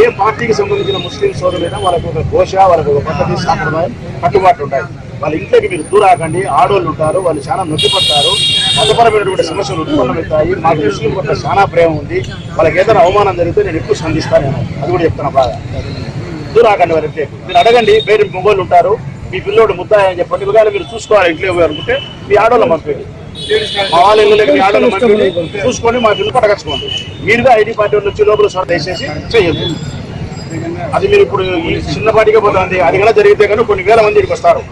ఏ పార్టీకి సంబంధించిన ముస్లిం సోదరులైనా వాళ్ళకి ఒక ఘోష వాళ్ళకి ఒక పద్ధతి సాంప్రదాయం కట్టుబాట్లు ఉంటాయి. వాళ్ళ ఇంట్లోకి మీరు దూరాకండి ఆడవాళ్ళు ఉంటారు వాళ్ళు చాలా నొప్పిపడతారు మతపరమైనటువంటి సమస్యలు ఉత్పన్నమవుతాయి మాకు ముస్లిం పట్ల చాలా ప్రేమ ఉంది. వాళ్ళకి ఏదైనా అవమానం జరిగితే నేను ఎక్కువ స్పందిస్తాను అది కూడా చెప్తున్నా బాగా. దూరాకండి వారి ఇంట్లోకి. మీరు అడగండి వేరే మొబైల్ ఉంటారు. మీ పిల్లోడు ముద్దాయని అని చెప్పండి. ఒకవేళ మీరు చూసుకోవాలి ఇంట్లో అనుకుంటే మీ ఆడవాళ్ళు పంపేది మా వాళ్ళ ఇళ్ళకి మీ ఆడోళ్ళ పంపేది చూసుకొని మా పిల్లలు పట్టకచ్చుకోండి మీరుగా ఐడి పార్టీ వాళ్ళు వచ్చి లోపల సొర దయచేసి చేయొద్దు. అది మీరు ఇప్పుడు ఈ చిన్నపాటిగా పోతుంది. అది కూడా జరిగితే కానీ కొన్ని వేల మంది ఇక్కడికి వస్తారు.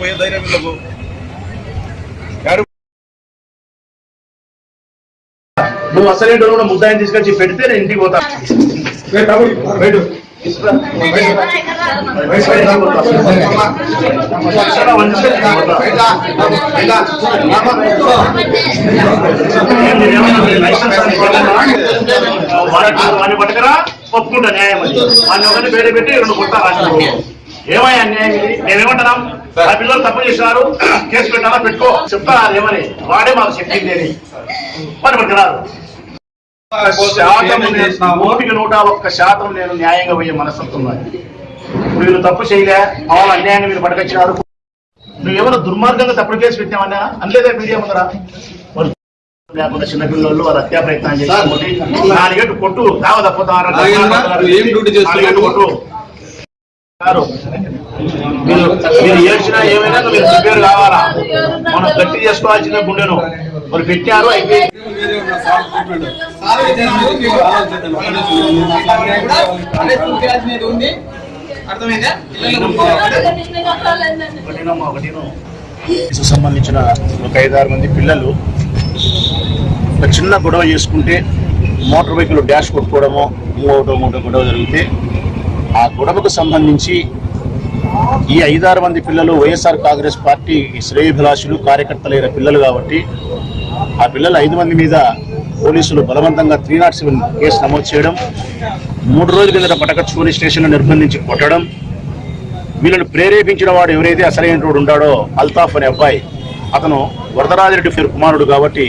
పోయే ధైర్యం నువ్వు అసలు కూడా ముద్దాయిని తీసుకొచ్చి పెడితే నేను ఇంటికి పోతా. వాడిని- పట్టుకరా పట్టుకురా ఒప్పుకుంటా న్యాయం అది వాడిని ఒకరిని పేరు పెట్టి రెండు కొట్టా రాసిన ఏమయ్యా అన్యాయం ఇది మేమేమంటున్నాం ఆ పిల్లలు తప్పు చేసినారు కేసు పెట్టాలా పెట్టుకో చెప్తా ఏమని వాడే మాకు చెప్పింది అని వాడిని పట్టుకురారు శాతం నూటికి నూట ఒక్క శాతం నేను న్యాయంగా పోయే మనస్తత్వం వీళ్ళు తప్పు చేయలే మామూలు అన్యాయంగా మీరు పట్టుకొచ్చినారు నువ్వేమైనా దుర్మార్గంగా తప్పుడు కేసు పెట్టామన్నా అనలేదా మీడియా ముందరా? లేకుండా చిన్నపిల్లలు వాళ్ళ హత్యా ప్రయత్నం చేసి నాలుగేటు కొట్టు కావ తప్పుతారు? కొట్టు మీరు మీరు ఏడ్చినా ఏమైనా మీరు ప్రిపేర్ కావాలా? మనం గట్టి చేసుకోవాల్సిన గుండెను. వాళ్ళు పెట్టారు అయితే సంబంధించిన ఒక ఐదారు మంది పిల్లలు ఒక చిన్న గొడవ చేసుకుంటే మోటార్ బైకులు డాష్ కొట్టుకోవడమో మూడో మూటో గొడవ జరిగితే ఆ గొడవకు సంబంధించి ఈ ఐదారు మంది పిల్లలు వైఎస్ఆర్ కాంగ్రెస్ పార్టీ శ్రేయభిలాషులు కార్యకర్తలైన పిల్లలు కాబట్టి ఆ పిల్లలు ఐదు మంది మీద పోలీసులు బలవంతంగా త్రీ నాట్ సెవెన్ కేసు నమోదు చేయడం మూడు రోజుల కిందట పటకచ్చుకొని స్టేషన్లో నిర్బంధించి కొట్టడం వీళ్ళను ప్రేరేపించిన వాడు ఎవరైతే అసలైనటువంటి ఉంటాడో అల్తాఫ్ అనే అబ్బాయి అతను వరదరాజరెడ్డి పేరు కుమారుడు కాబట్టి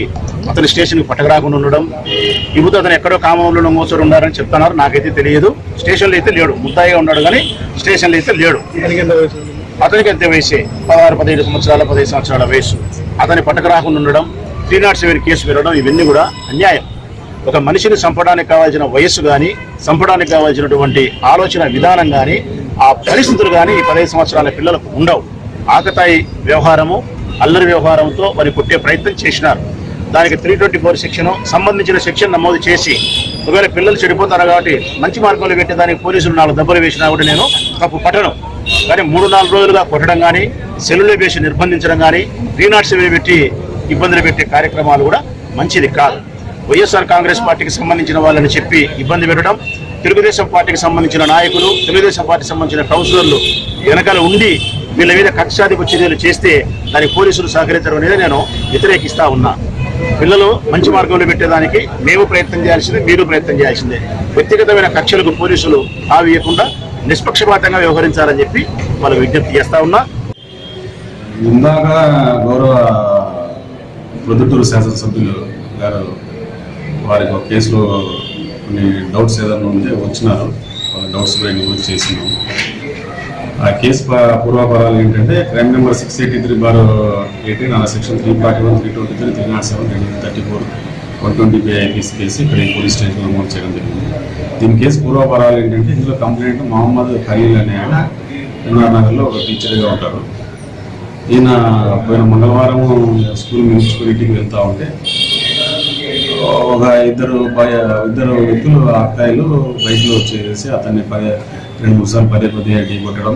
అతని స్టేషన్కి పట్టకరాకుండా ఉండడం ఇప్పుడు అతను ఎక్కడో కామంలో మోసడు ఉన్నారని చెప్తున్నారు నాకైతే తెలియదు. స్టేషన్లో అయితే లేడు ముద్దాయిగా ఉన్నాడు కానీ స్టేషన్లో అయితే లేడు. అతనికి ఎంత వయసే? పదహారు పదిహేడు సంవత్సరాల పదిహేను సంవత్సరాల వయసు. అతని పట్టకరాకుండా ఉండడం త్రీ నాట్ సెవెన్ కేసు పెరగడం ఇవన్నీ కూడా అన్యాయం. ఒక మనిషిని చంపడానికి కావాల్సిన వయస్సు కానీ చంపడానికి కావాల్సినటువంటి ఆలోచన విధానం కానీ ఆ పరిస్థితులు కానీ ఈ పదహైదు సంవత్సరాల పిల్లలకు ఉండవు. ఆకతాయి వ్యవహారము అల్లరి వ్యవహారంతో మరి కొట్టే ప్రయత్నం చేసినారు. దానికి త్రీ ట్వంటీ ఫోర్ సెక్షన్ సంబంధించిన సెక్షన్ నమోదు చేసి ఒకవేళ పిల్లలు చెడిపోతారు కాబట్టి మంచి మార్గంలో పెట్టే దానికి పోలీసులు నాలుగు దెబ్బలు వేసినా కూడా నేను తప్పు పట్టను. కానీ మూడు నాలుగు రోజులుగా కొట్టడం కానీ సెల్లులో వేసి నిర్బంధించడం కానీ త్రీ నాట్ సెవెన్ పెట్టి ఇబ్బందులు పెట్టే కార్యక్రమాలు కూడా మంచిది కాదు. వైఎస్ఆర్ కాంగ్రెస్ పార్టీకి సంబంధించిన వాళ్ళని చెప్పి ఇబ్బంది పెట్టడం తెలుగుదేశం పార్టీకి సంబంధించిన నాయకులు తెలుగుదేశం పార్టీకి సంబంధించిన కౌన్సిలర్లు వెనకాల ఉండి వీళ్ళ మీద కక్షాధిప చర్యలు చేస్తే దానికి పోలీసులు సహకరించడం అనేది నేను వ్యతిరేకిస్తా ఉన్నా. పిల్లలు మంచి మార్గంలో పెట్టేదానికి మేము ప్రయత్నం చేయాల్సిందే మీరు ప్రయత్నం చేయాల్సిందే. వ్యక్తిగతమైన కక్షలకు పోలీసులు ఆవియకుండా నిష్పక్షపాతంగా వ్యవహరించాలని చెప్పి వాళ్ళు విజ్ఞప్తి చేస్తా ఉన్నా. ఇందాక గౌరవ ప్రొద్దుటూరు శాసనసభ్యులు గారు వారికి ఒక కేసులో కొన్ని డౌట్స్ ఏదైనా ఉంటే వచ్చినారు. వాళ్ళ డౌట్స్ పై గురించి చేసినాం. ఆ కేసు ప- పూర్వాపరాలు ఏంటంటే crime number six eighty three bar eighteen ఆ section three forty one three twenty three three naught seven రెండు thirty four one twenty B case ఇక్కడ ఈ పోలీస్ స్టేషన్లో నమోదు చేయడం జరిగింది. దీని కేసు పూర్వాపరాలు ఏంటంటే ఇందులో కంప్లైంట్ మహమ్మద్ ఖలీల్ అనే ఆయన ఎన్ఆర్ నగర్లో ఒక టీచర్గా ఉంటారు. ఈయన పోయిన మంగళవారం స్కూల్ మున్సిపాలిటీకి వెళ్తూ వెళ్తా ఉంటే ఒక ఇద్దరు ఇద్దరు వ్యక్తులు అక్కాయిలు బైక్లో వచ్చేసి అతన్ని పదే రెండు మూడు సార్లు పదే పదే ఢీ కొట్టడం.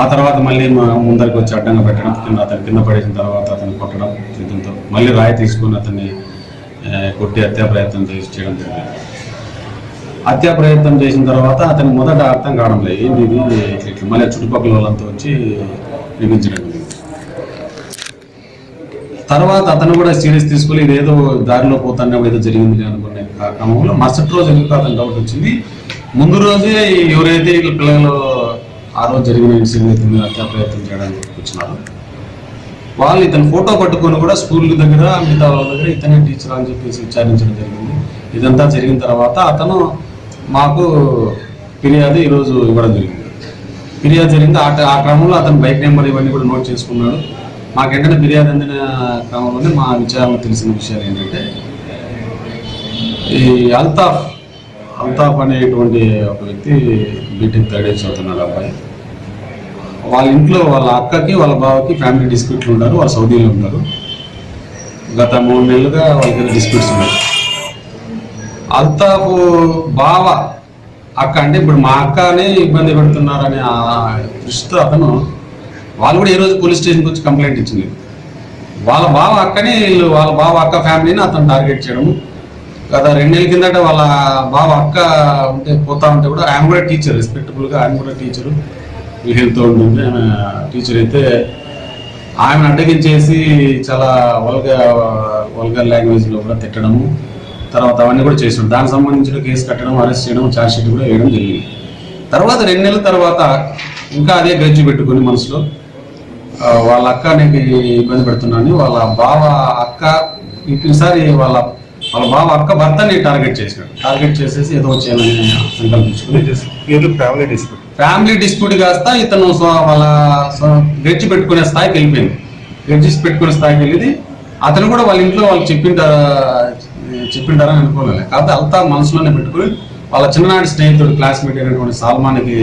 ఆ తర్వాత మళ్ళీ మా ముందరికి వచ్చి అడ్డంగా పెట్టడం కింద అతను కింద పడేసిన తర్వాత అతను కొట్టడం చేతులతో మళ్ళీ రాయి తీసుకొని అతన్ని కొట్టి హత్యా ప్రయత్నం చేసి చేయడం జరిగింది. హత్యా ప్రయత్నం చేసిన తర్వాత అతను మొదట అర్థం కావడం లేదు ఏంది ఇది ఇట్లా. మళ్ళీ చుట్టుపక్కల వాళ్ళంతా వచ్చి వినిపించడం తర్వాత అతను కూడా సీరియస్ తీసుకొని ఇదేదో దారిలో పోతానే ఏదో జరిగింది అనుకునే కా- క్రమంలో మరుసటి రోజు ఎందుకు అతను డౌట్ వచ్చింది? ముందు రోజే ఎవరైతే వీళ్ళ పిల్లలు ఆ రోజు జరిగిన ఇన్సిడెంట్ మీద హత్యా ప్రయత్నం చేయడానికి వచ్చినారు వాళ్ళు ఇతను ఫోటో పట్టుకొని కూడా స్కూల్ దగ్గర మిగతా వాళ్ళ దగ్గర ఇతనే టీచర్ అని చెప్పేసి విచారించడం జరిగింది. ఇదంతా జరిగిన తర్వాత అతను మాకు ఫిర్యాదు ఈరోజు ఇవ్వడం జరిగింది. ఫిర్యాదు జరిగింది. ఆ ఆ క్రమంలో అతను బైక్ నెంబర్ ఇవన్నీ కూడా నోట్ చేసుకున్నాడు. మాకు వెంటనే ఫిర్యాదు అందిన క్రమంలోనే మా విచారణ తెలిసిన విషయాలు ఏంటంటే ఈ అల్తాఫ్ అల్తాఫ్ అనేటువంటి ఒక వ్యక్తి బీటెక్ థర్డ్ ఇయర్ చదువుతున్నాడు అబ్బాయి. వాళ్ళ ఇంట్లో వాళ్ళ అక్కకి వాళ్ళ బావకి ఫ్యామిలీ డిస్ప్యూట్లు ఉన్నారు. వాళ్ళు సౌదీలో ఉన్నారు. గత మూడు నెలలుగా వాళ్ళకి డిస్ప్యూట్స్ ఉన్నాయి. అల్తాఫ్ బావ అక్క అంటే ఇప్పుడు మా అక్కనే ఇబ్బంది పెడుతున్నారనే ఆ దృష్టితో అతను వాళ్ళు కూడా ఈ రోజు పోలీస్ స్టేషన్కి వచ్చి కంప్లైంట్ ఇచ్చింది. వాళ్ళ బావ అక్కని వీళ్ళు వాళ్ళ బావ అక్క ఫ్యామిలీని అతను టార్గెట్ చేయడం గత రెండు నెలల కిందట వాళ్ళ బావ అక్క ఉంటే పోతా ఉంటే కూడా ఆయన కూడా టీచర్ రెస్పెక్టబుల్గా ఆయన కూడా టీచరు. హెల్త్ ఉంటుంది ఆమె టీచర్ అయితే ఆమెను అడ్డగించేసి చాలా వల్గా వల్గర్ లాంగ్వేజ్లో కూడా తిట్టడము. తర్వాత అవన్నీ కూడా చేసాడు దానికి సంబంధించిన కేసు కట్టడం అరెస్ట్ చేయడం ఛార్జ్ షీట్ కూడా వేయడం జరిగింది. తర్వాత రెండు నెలల తర్వాత ఇంకా అదే గజ్జి పెట్టుకొని మనసులో వాళ్ళ అక్క నీకు ఇబ్బంది పెడుతున్నాను వాళ్ళ బావ అక్క ఈసారి వాళ్ళ వాళ్ళ బావ అక్క భర్తని టార్గెట్ చేసినాడు టార్గెట్ చేసేసి ఏదో చేయాలని సంకల్పించుకుని ఫ్యామిలీ డిస్ప్యూట్ ఫ్యామిలీ డిస్ప్యూట్ కాస్త ఇతను వాళ్ళ గెడ్జి పెట్టుకునే స్థాయికి వెళ్ళిపోయింది. గెడ్జిస్ పెట్టుకునే స్థాయికి వెళ్ళింది. అతను కూడా వాళ్ళ ఇంట్లో వాళ్ళు చెప్పింటారా చెప్పింటారని అనుకోలేదు కాకపోతే అంతా మనసులోనే పెట్టుకుని వాళ్ళ చిన్ననాటి స్నేహితుడు క్లాస్మేట్ అయినటువంటి సాల్మాన్కి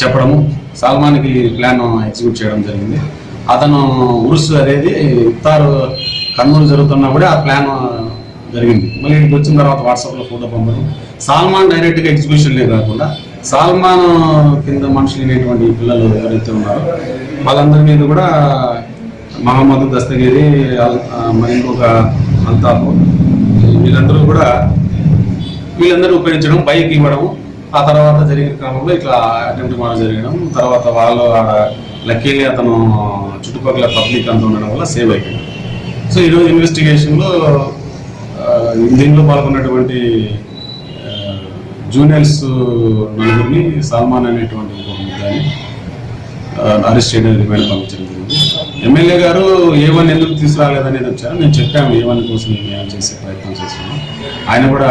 చెప్పడము. సాల్మాన్కి ప్లాన్ ఎగ్జిక్యూట్ చేయడం జరిగింది. అతను ఉరుసు అనేది ఇఫ్తారు కర్నూలు జరుగుతున్నా కూడా ఆ ప్లాన్ జరిగింది. మళ్ళీ ఇంటికి వచ్చిన తర్వాత వాట్సాప్లో ఫోటో పంపడం. సాల్మాన్ డైరెక్ట్గా ఎగ్జిక్యూషన్లే కాకుండా సాల్మాన్ కింద మనుషులు అనేటువంటి పిల్లలు ఎవరైతే ఉన్నారో వాళ్ళందరి మీద కూడా మహమ్మద్ దస్తగిరి మరి ఇంకొక అల్తాఫ్ వీళ్ళందరూ కూడా వీళ్ళందరూ ఉపయోగించడం బైక్ ఇవ్వడం ఆ తర్వాత జరిగిన క్రమంలో ఇట్లా అటెంప్ట్ మర్డర్ జరగడం తర్వాత వాళ్ళు ఆడ లక్కీలీ అతను చుట్టుపక్కల పబ్లిక్ అంతా ఉండడం వల్ల సేవ్ అయిపోయింది. సో ఈరోజు ఇన్వెస్టిగేషన్లో దీనిలో పాల్గొన్నటువంటి జూనియర్స్ నలుగురిని సల్మాన్ అనేటువంటి ఇంకొక ముద్దాన్ని అరెస్ట్ చేయడానికి రిమాండ్ పంపించడం జరిగింది. ఎమ్మెల్యే గారు ఏవన్ ఎందుకు తీసుకురాలేదనేది వచ్చారు నేను చెప్పాము ఏ వన్ కోసం మేము చేసే ప్రయత్నం చేస్తున్నాం. ఆయన కూడా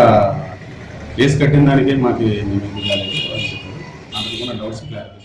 కేసు కట్టిన దానికే మాకు మేము ఎందుకు కాలేదు అని చెప్పారు. అందుకు డౌట్స్ క్లారిఫై